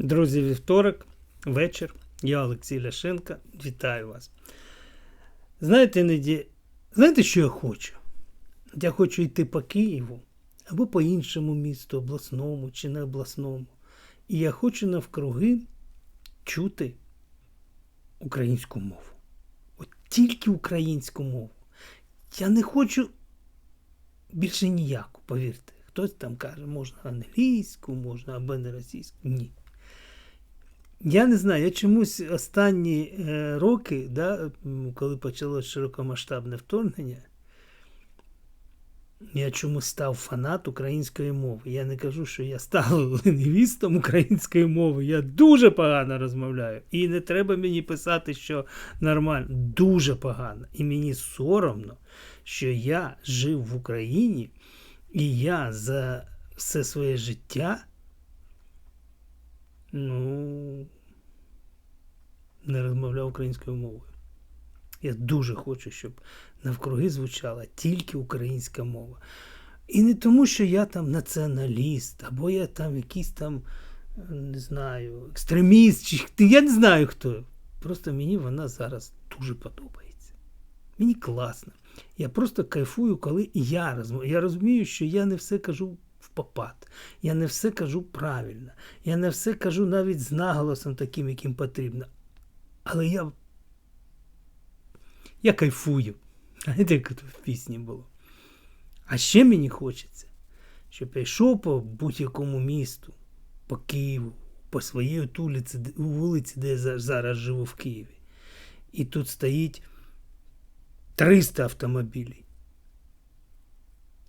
Друзі, вівторок, вечір. Я Олексій Ляшенко. Вітаю вас. Знаєте, іноді, знаєте, що я хочу? Я хочу йти по Києву або по іншому місту, обласному чи не обласному. І я хочу навкруги чути українську мову. От тільки українську мову. Я не хочу більше ніяку, повірте. Хтось там каже, можна англійську, можна або не російську. Ні. Я не знаю, я чомусь останні е, роки, да, коли почалось широкомасштабне вторгнення, я чомусь став фанат української мови. Я не кажу, що я став лінгвістом української мови. Я дуже погано розмовляю. І не треба мені писати, що нормально. Дуже погано. І мені соромно, що я жив в Україні, і я за все своє життя. Ну, не розмовляв українською мовою. Я дуже хочу, щоб навкруги звучала тільки українська мова. І не тому, що я там націоналіст, або я там якийсь там, не знаю, екстреміст, чи я не знаю хто. Просто мені вона зараз дуже подобається. Мені класно. Я просто кайфую, коли я розмовляю. Я розумію, що я не все кажу попад. Я не все кажу правильно. Я не все кажу навіть з наголосом таким, яким потрібно. Але я. Я кайфую. Знаєте, як в пісні було. А ще мені хочеться, щоб я йшов по будь-якому місту, по Києву, по своїй вулиці, вулиці, де я зараз живу в Києві. І тут стоїть 300 автомобілів.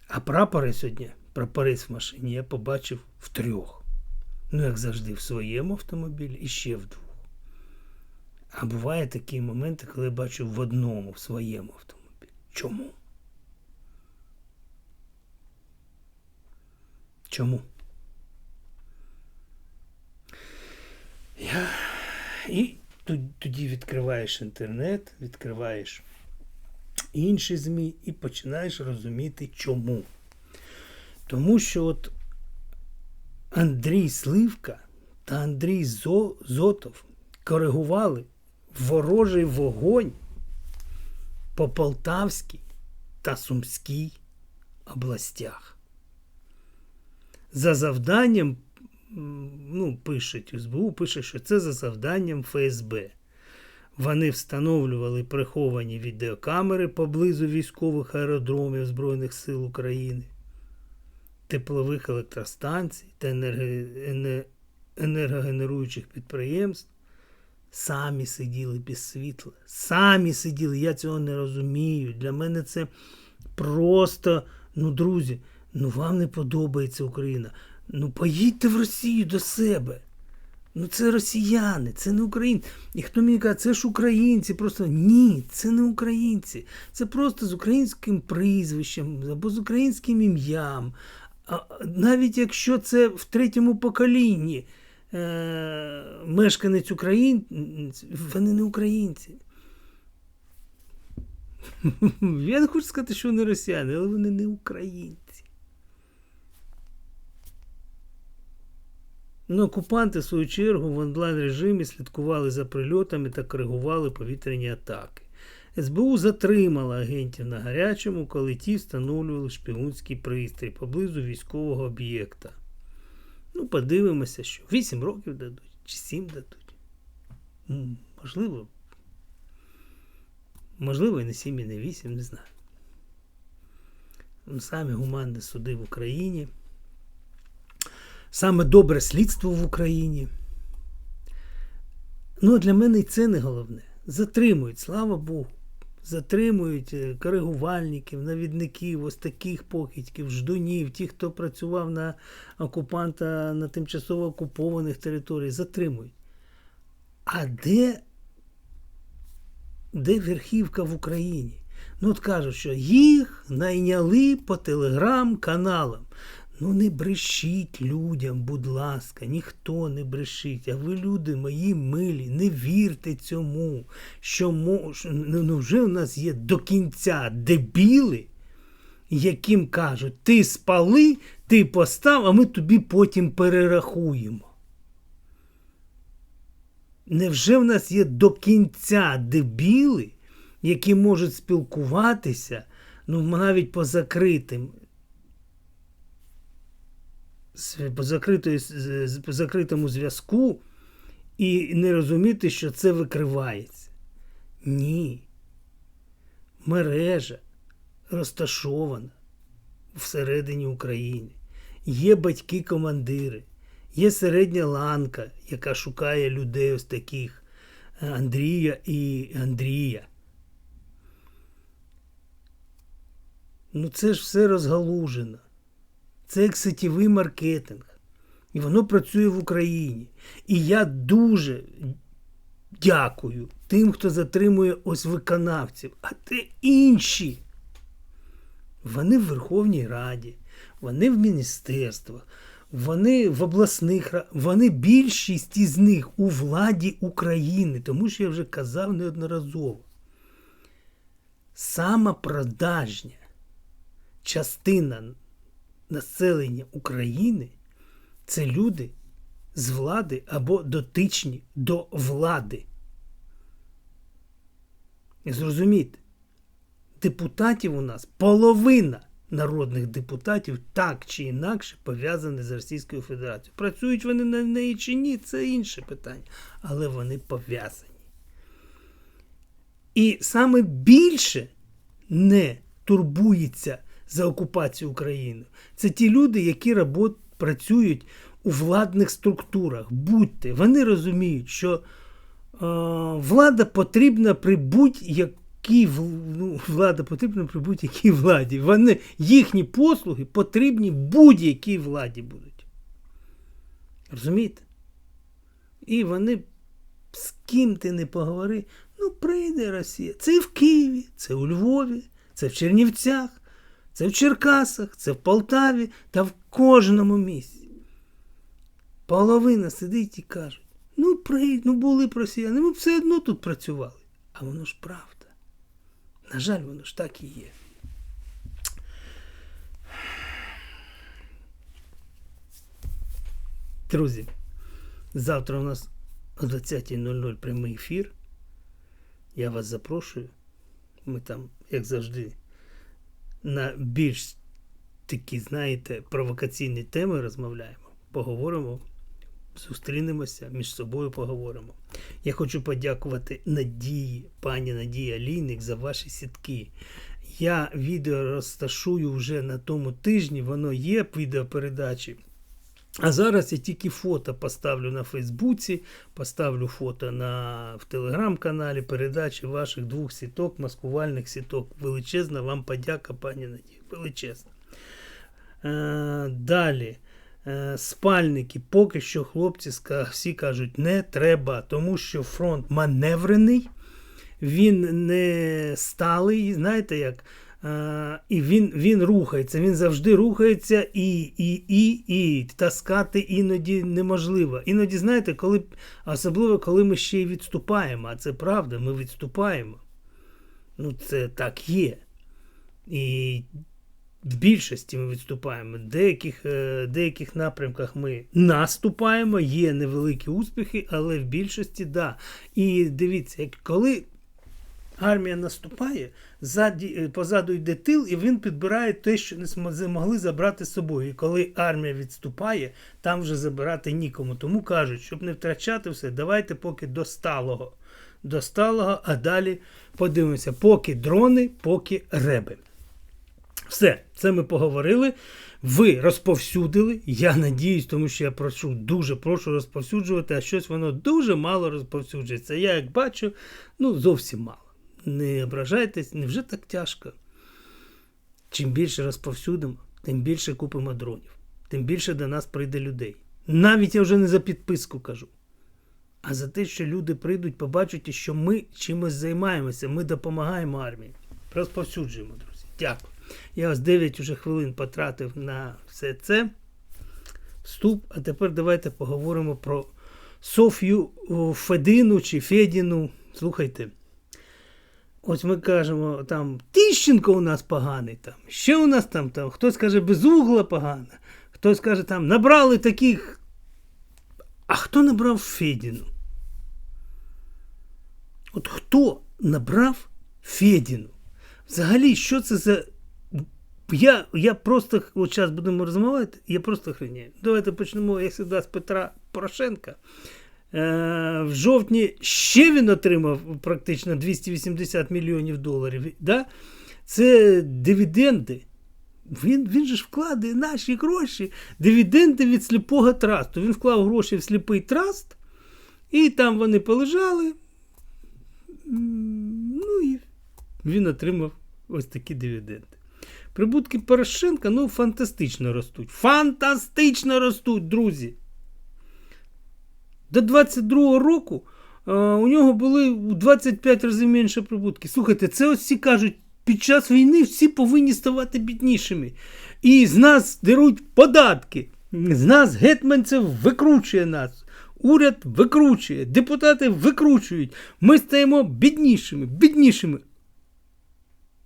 А прапори сьогодні, прапорець в машині, я побачив в трьох. Ну, як завжди, в своєму автомобілі і ще в двох. А буває такі моменти, коли я бачу в одному, в своєму автомобілі. Чому? Чому? Я... І тоді відкриваєш інтернет, відкриваєш інші ЗМІ і починаєш розуміти чому. Тому що от Андрій Сливка та Андрій Зотов коригували ворожий вогонь по Полтавській та Сумській областях. За завданням, ну, пишуть СБУ, пише, що це за завданням ФСБ. Вони встановлювали приховані відеокамери поблизу військових аеродромів Збройних сил України, теплових електростанцій та енергогенеруючих підприємств. Самі сиділи без світла. Самі сиділи. Я цього не розумію. Для мене це просто, ну, друзі, ну вам не подобається Україна. Ну поїдьте в Росію до себе. Ну це росіяни, це не українці. І хто мені каже, це ж українці. Просто ні, це не українці. Це просто з українським прізвищем або з українським ім'ям. Навіть якщо це в третьому поколінні е- мешканець України, вони не українці. Я не хочу сказати, що вони росіяни, але вони не українці. Ну, окупанти, в свою чергу, в онлайн-режимі слідкували за прильотами та коригували повітряні атаки. СБУ затримала агентів на гарячому, коли ті встановлювали шпигунський пристрій поблизу військового об'єкта. Ну, подивимося, що 8 років дадуть чи 7 дадуть. Можливо. Можливо, і не 7, і не 8, не знаю. Ну, Самі гуманні суди в Україні. Саме добре слідство в Україні. Ну, а для мене і це не головне. Затримують, слава Богу. Затримують е, коригувальників, навідників, ось таких покидьків, ждунів, ті, хто працював на окупанта на тимчасово окупованих територіях, затримують. А де, де верхівка в Україні? Ну, от кажуть, що їх найняли по телеграм-каналам. Ну, не брешіть людям, будь ласка, ніхто не брешить. А ви, люди мої милі, не вірте цьому, що мож... ну, ну, вже у нас є до кінця дебіли, яким кажуть, ти спали, ти постав, а ми тобі потім перерахуємо. Невже в нас є до кінця дебіли, які можуть спілкуватися, ну навіть по закритим, по, закритої, по закритому зв'язку і не розуміти, що це викривається? Ні. Мережа розташована всередині України. Є батьки-командири, є середня ланка, яка шукає людей ось таких е, Андрія і Андрія. Ну це ж все розгалужено. Це як сетєвий маркетинг. І воно працює в Україні. І я дуже дякую тим, хто затримує ось виконавців, а те інші. Вони в Верховній Раді, вони в міністерствах, вони в обласних вони більшість із них у владі України, тому що я вже казав неодноразово. Сама продажня частина населення України це люди з влади або дотичні до влади. І Зрозумійте, депутатів у нас половина народних депутатів так чи інакше пов'язані з Російською Федерацією. Працюють вони на неї чи ні, це інше питання. Але вони пов'язані. І саме більше не турбується за окупацію України. Це ті люди, які робот, працюють у владних структурах. Будьте, вони розуміють, що е, влада потрібна при будь-якій в- ну, влада потрібна при будь-якій владі. Вони, їхні послуги потрібні будь-якій владі будуть. Розумієте? І вони з ким ти не поговори, ну прийде Росія. Це і в Києві, це у Львові, це в Чернівцях, це в Черкасах, це в Полтаві та в кожному місці. Половина сидить і кажуть: ну прийдь, ну були б росіяни, ми б все одно тут працювали. А воно ж правда. На жаль, воно ж так і є. Друзі, завтра у нас о 20.00 прямий ефір. Я вас запрошую. Ми там, як завжди, на більш такі, знаєте, провокаційні теми розмовляємо. Поговоримо, зустрінемося, між собою поговоримо. Я хочу подякувати Надії, пані Надії Алійник, за ваші сітки. Я відео розташую вже на тому тижні, воно є відеопередачі. А зараз я тільки фото поставлю на Фейсбуці, поставлю фото на, в телеграм-каналі передачі ваших двох сіток, маскувальних сіток. Величезна вам подяка, пані Надія. Величезна. Е, далі. Е, спальники. Поки що хлопці всі кажуть, не треба, тому що фронт маневрений, він не сталий, знаєте як. Е, і він, він рухається, він завжди рухається і, і, і, і таскати іноді неможливо. Іноді, знаєте, коли, особливо коли ми ще й відступаємо, а це правда, ми відступаємо. Ну, це так є. І в більшості ми відступаємо. В деяких, е, деяких напрямках ми наступаємо, є невеликі успіхи, але в більшості да. І дивіться, коли армія наступає, ззаді, е, позаду йде тил, і він підбирає те, що не змогли забрати з собою. І коли армія відступає, там вже забирати нікому. Тому кажуть, щоб не втрачати все, давайте поки до сталого. До сталого, а далі подивимося, поки дрони, поки реби. Все, це ми поговорили. Ви розповсюдили. Я надіюсь, тому що я прошу, дуже прошу розповсюджувати, а щось воно дуже мало розповсюджується. Я як бачу, ну зовсім мало. Не ображайтесь, невже так тяжко? Чим більше розповсюдимо, тим більше купимо дронів, тим більше до нас прийде людей. Навіть я вже не за підписку кажу, а за те, що люди прийдуть, побачать, що ми чимось займаємося, ми допомагаємо армії. Розповсюджуємо, друзі. Дякую. Я ось 9 уже хвилин потратив на все це. Вступ. А тепер давайте поговоримо про Софію Федину чи Федіну. Слухайте. Ось ми кажемо, там Тищенко у нас поганий, там, ще у нас там, там хтось каже, безугла погана, хтось каже, там набрали таких. А хто набрав Федіну? От хто набрав Федіну? Взагалі, що це за. Я, я просто, от зараз будемо розмовляти, я просто охренею. Давайте почнемо, як завжди, з Петра Порошенка. Е, в жовтні ще він отримав практично 280 мільйонів доларів. Да? Це дивіденди. Він, він же ж вкладає наші гроші, дивіденди від сліпого трасту. Він вклав гроші в сліпий траст, і там вони полежали. Ну і він отримав ось такі дивіденди. Прибутки Порошенка ну, фантастично ростуть. Фантастично ростуть, друзі. До 22-го року е, у нього були у 25 разів менше прибутки. Слухайте, це ось всі кажуть, під час війни всі повинні ставати біднішими. І з нас деруть податки. З нас гетьманцев викручує нас. Уряд викручує, депутати викручують. Ми стаємо біднішими, біднішими.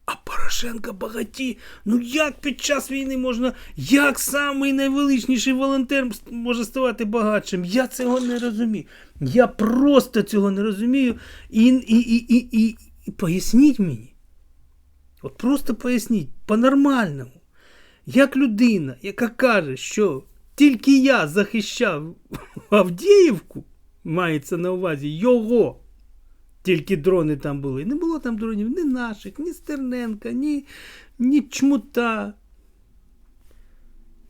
А Порошенка багаті. Ну як під час війни можна, як самий найвеличніший волонтер може ставати багатшим? Я цього не розумію. Я просто цього не розумію. І, і, і, і, і, і поясніть мені. От просто поясніть по-нормальному. Як людина, яка каже, що тільки я захищав Авдіївку, мається на увазі його. Тільки дрони там були. Не було там дронів ні наших, ні Стерненка, ні, ні чмута,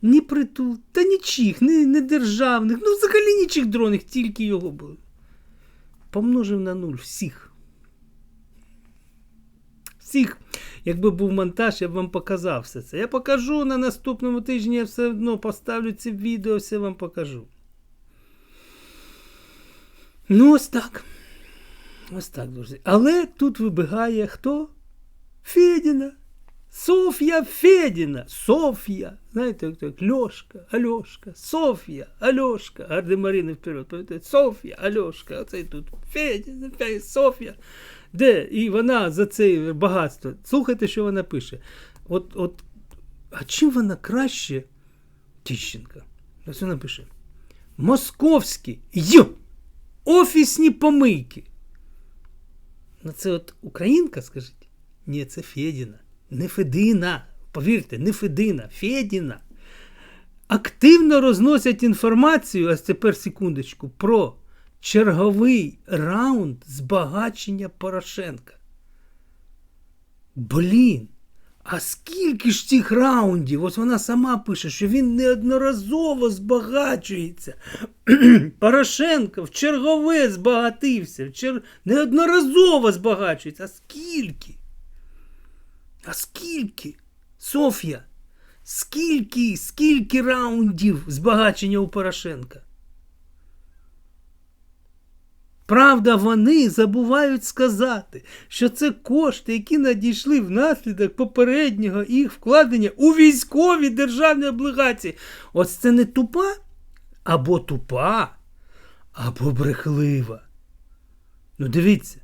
ні притул, та нічих, ні, ні державних. Ну, взагалі нічих дронів, тільки його було. Помножив на нуль всіх. Всіх. Якби був монтаж, я б вам показав все це. Я покажу на наступному тижні, я все одно поставлю це відео, все вам покажу. Ну, ось так. Ось так, друзі. Але тут вибігає хто? Федіна. Соф'я Федіна. Соф'я. Знаєте, як так? Льошка, Альошка, Соф'я, Альошка. Гардемарини вперед. Пам'ятаєте? Соф'я, Альошка. Оце тут Федіна, Соф'я. Де? І вона за це багатство. Слухайте, що вона пише. От, от, а чим вона краще Тищенка? Ось вона пише. Московські й офісні помийки. Ну, це от українка, скажіть? Ні, це Федіна. Не Федина. Повірте, не Федина, Федіна. Активно розносять інформацію, а тепер секундочку, про черговий раунд збагачення Порошенка. Блін. А скільки ж цих раундів? Ось вона сама пише, що він неодноразово збагачується. Порошенко в чергове збагатився, в чер... неодноразово збагачується. А скільки? А скільки? Софія, скільки, скільки раундів збагачення у Порошенка? Правда, вони забувають сказати, що це кошти, які надійшли внаслідок попереднього їх вкладення у військові державні облігації. Ось це не тупа або тупа, або брехлива. Ну, дивіться,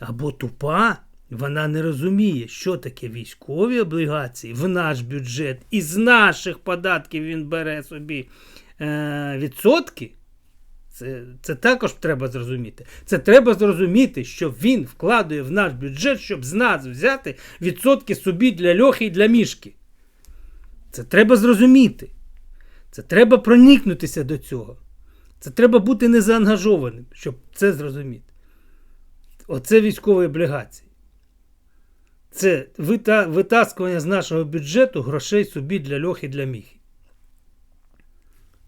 або тупа, вона не розуміє, що таке військові облігації в наш бюджет, і з наших податків він бере собі е, відсотки. Це, це також треба зрозуміти. Це треба зрозуміти, що він вкладує в наш бюджет, щоб з нас взяти відсотки собі для льохи і для мішки. Це треба зрозуміти. Це треба проникнутися до цього. Це треба бути незаангажованим, щоб це зрозуміти. Оце військові облігації. Це вита, витаскування з нашого бюджету грошей собі для льохи і для міхи.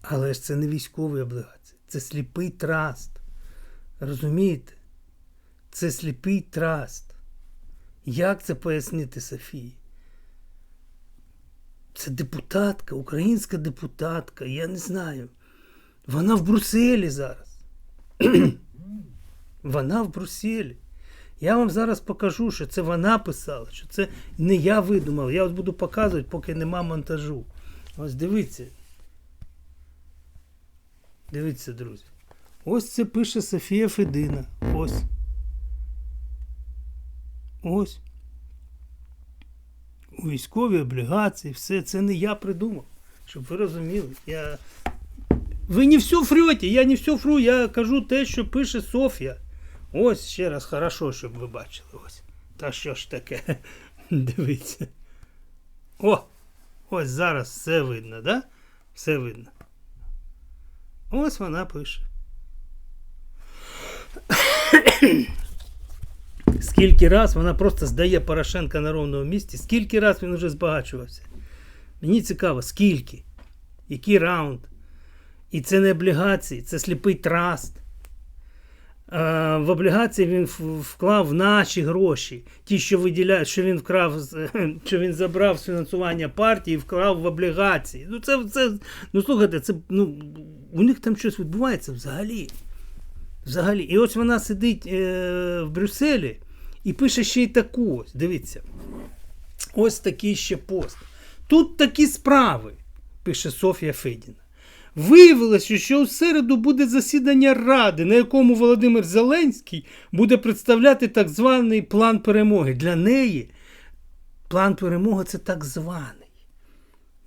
Але ж це не військові облігації. Це сліпий траст. Розумієте? Це сліпий траст. Як це пояснити Софії? Це депутатка, українська депутатка, я не знаю. Вона в Брюсселі зараз. вона в Брюсселі. Я вам зараз покажу, що це вона писала, що це не я видумав. Я ось буду показувати, поки нема монтажу. Ось дивіться. Дивіться, друзі. Ось це пише Софія Федина. Ось. Ось. У військовій облігації, все це не я придумав. Щоб ви розуміли. Я... Ви не все фрете, я не все фру, я кажу те, що пише Софія. Ось ще раз хорошо, щоб ви бачили. Ось. Та що ж таке? Дивіться. О! Ось зараз все видно, да? Все видно. Ось вона пише. Скільки раз вона просто здає Порошенка на ровному місці, скільки раз він вже збагачувався. Мені цікаво, скільки, який раунд. І це не облігації, це сліпий траст. А, в облігації він вклав наші гроші. Ті, що виділяють, що він вкрав, що він забрав з фінансування партії, вкрав в облігації. Ну, це, це, ну слухайте, це, ну, у них там щось відбувається взагалі. Взагалі. І ось вона сидить е, в Брюсселі і пише ще й таку ось. Дивіться. Ось такий ще пост. Тут такі справи, пише Софія Федіна. Виявилося, що у середу буде засідання Ради, на якому Володимир Зеленський буде представляти так званий план перемоги. Для неї план перемоги це так званий.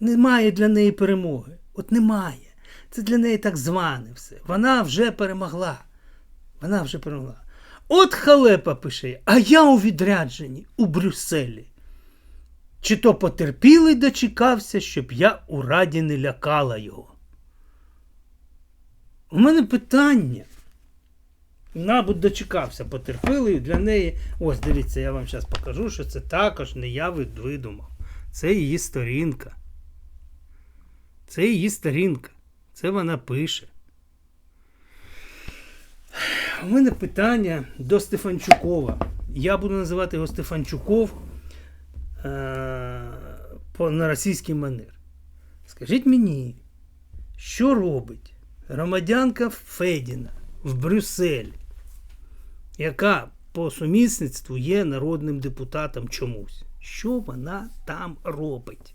Немає для неї перемоги. От немає. Це для неї так зване все. Вона вже перемогла. Вона вже перемогла. От халепа пише, а я у відрядженні у Брюсселі. Чи то потерпілий дочекався, щоб я у раді не лякала його? У мене питання. Мабуть, дочекався потерпілий для неї. Ось дивіться, я вам зараз покажу, що це також не я видумав. Це її сторінка. Це її сторінка. Це вона пише. У мене питання до Стефанчукова. Я буду називати його Стефанчуков е- на російський манер. Скажіть мені, що робить громадянка Федіна в Брюсселі, яка по сумісництву є народним депутатом чомусь? Що вона там робить?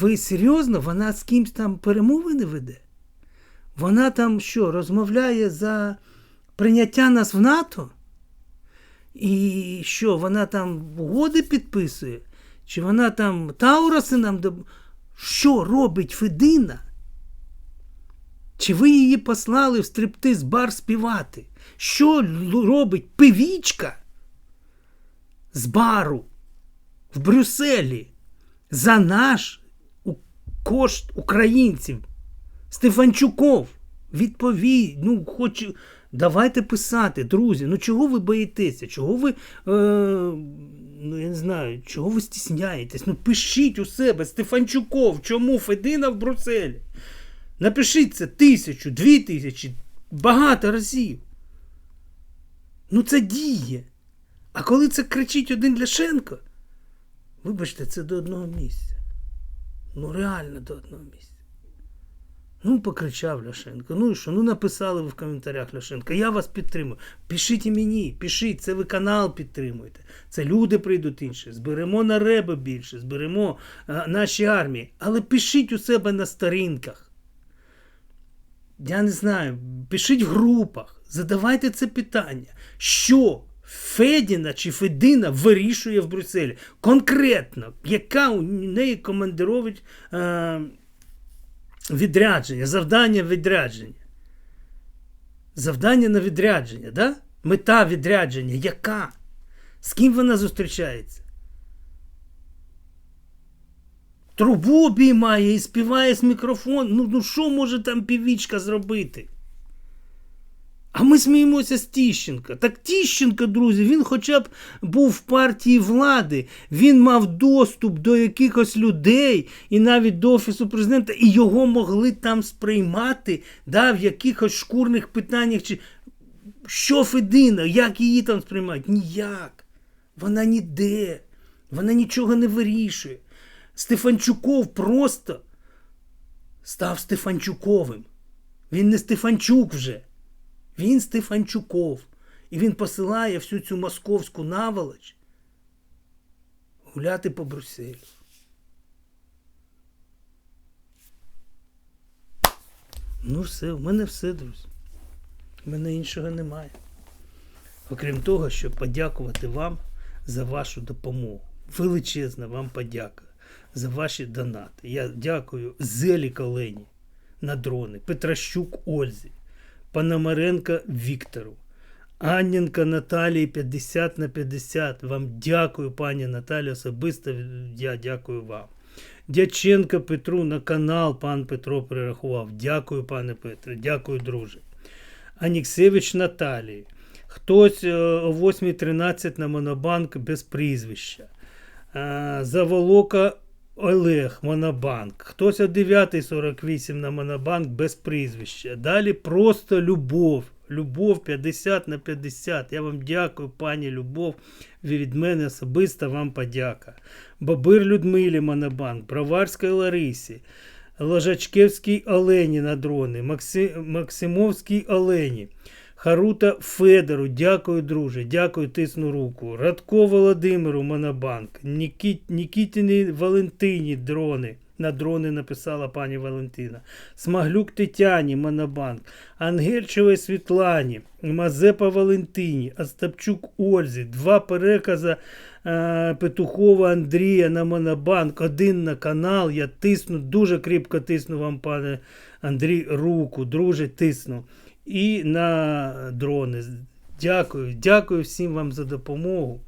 Ви серйозно? Вона з кимсь там перемовини веде? Вона там що, розмовляє за прийняття нас в НАТО? І що, вона там угоди підписує? Чи вона там Таураси нам. Що робить Федина? Чи ви її послали в стриптиз бар співати? Що робить певічка з бару в Брюсселі за наш кошт українців? Стефанчуков, відповідь, ну, хочу. Давайте писати, друзі. Ну чого ви боїтеся? Чого ви, е, ну я не знаю, чого ви стісняєтесь? Ну пишіть у себе Стефанчуков, чому Федина в Брюсселі? Напишіть це тисячу, дві тисячі, багато разів. Ну це діє. А коли це кричить один Ляшенко, вибачте, це до одного місця. Ну реально до одного місця. Ну, покричав Ляшенко. Ну і що? Ну написали ви в коментарях Ляшенко. Я вас підтримую. Пишіть і мені, пишіть, це ви канал підтримуєте. Це люди прийдуть інші. Зберемо на реби більше, зберемо а, наші армії. Але пишіть у себе на сторінках. Я не знаю, пишіть в групах, задавайте це питання. Що Федіна чи Федина вирішує в Брюсселі? Конкретно, яка у неї командировить. Е- відрядження, завдання відрядження. Завдання на відрядження, да? Мета відрядження яка? З ким вона зустрічається? Трубу обіймає і співає з мікрофон. Ну, ну що може там півічка зробити? А ми сміємося з Тіщенка. Так Тіщенко, друзі, він хоча б був в партії влади, він мав доступ до якихось людей і навіть до Офісу президента, і його могли там сприймати да, в якихось шкурних питаннях. Чи... Що Федина, як її там сприймають? Ніяк. Вона ніде, вона нічого не вирішує. Стефанчуков просто став Стефанчуковим. Він не Стефанчук вже. Він Стефанчуков. І він посилає всю цю московську наволоч гуляти по Брюсселю. Ну, все, в мене все, друзі. У мене іншого немає. Окрім того, щоб подякувати вам за вашу допомогу. Величезна вам подяка за ваші донати. Я дякую Зелі Колені на дрони, Петращук Ользі, Пономаренка Віктору, Анненка Наталії 50 на 50. Вам дякую, пані Наталі, особисто я дякую вам. Дяченка Петру на канал пан Петро перерахував. Дякую, пане Петре, дякую, друже. Аніксевич Наталії. Хтось е, о 8.13 на Монобанк без прізвища. Заволока Олег Монобанк. Хтось о 9.48 на Монобанк без прізвища. Далі просто любов. Любов 50 на 50. Я вам дякую, пані Любов. Від мене особисто вам подяка. Бабир Людмилі Монобанк, Броварській Ларисі, Ложачкевській Олені на дрони, Максимовській Олені. Харута Федору, дякую, друже, дякую, тисну руку. Радко Володимиру Монобанк, Нікіт... Нікітіні Валентині дрони. На дрони написала пані Валентина. Смаглюк Тетяні Монобанк, Ангельчевій Світлані, Мазепа Валентині, Остапчук Ользі, два перекази е, Петухова Андрія на Монобанк, один на канал. Я тисну, дуже кріпко тисну вам, пане Андрій, руку, друже, тисну. І на дрони. Дякую, дякую всім вам за допомогу.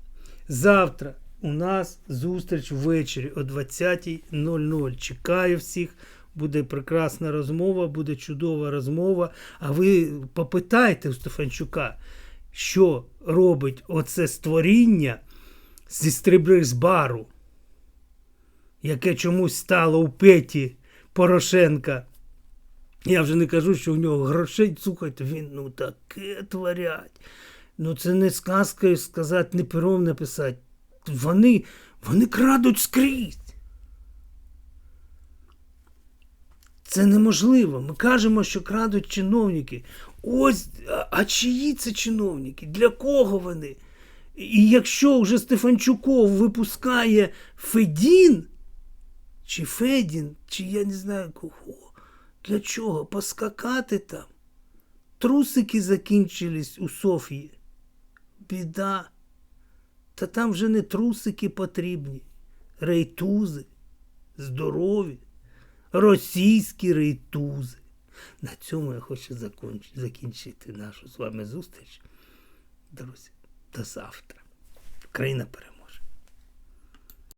Завтра у нас зустріч ввечері о 20.00. Чекаю всіх. Буде прекрасна розмова, буде чудова розмова. А ви попитайте у Стефанчука, що робить оце створіння зі стрибризбару, яке чомусь стало у петі Порошенка. Я вже не кажу, що у нього грошей, слухайте, він ну таке творять. Ну це не сказкою сказати, не пером написати. Вони, вони крадуть скрізь. Це неможливо. Ми кажемо, що крадуть чиновники. Ось, а, а чиї це чиновники? Для кого вони? І якщо вже Стефанчуков випускає Федін, чи Федін, чи я не знаю кого, для чого? Поскакати там? Трусики закінчились у Софії. Біда. Та там вже не трусики потрібні, рейтузи, здорові, російські рейтузи. На цьому я хочу закінчити нашу з вами зустріч. Друзі, до завтра. Країна переможе.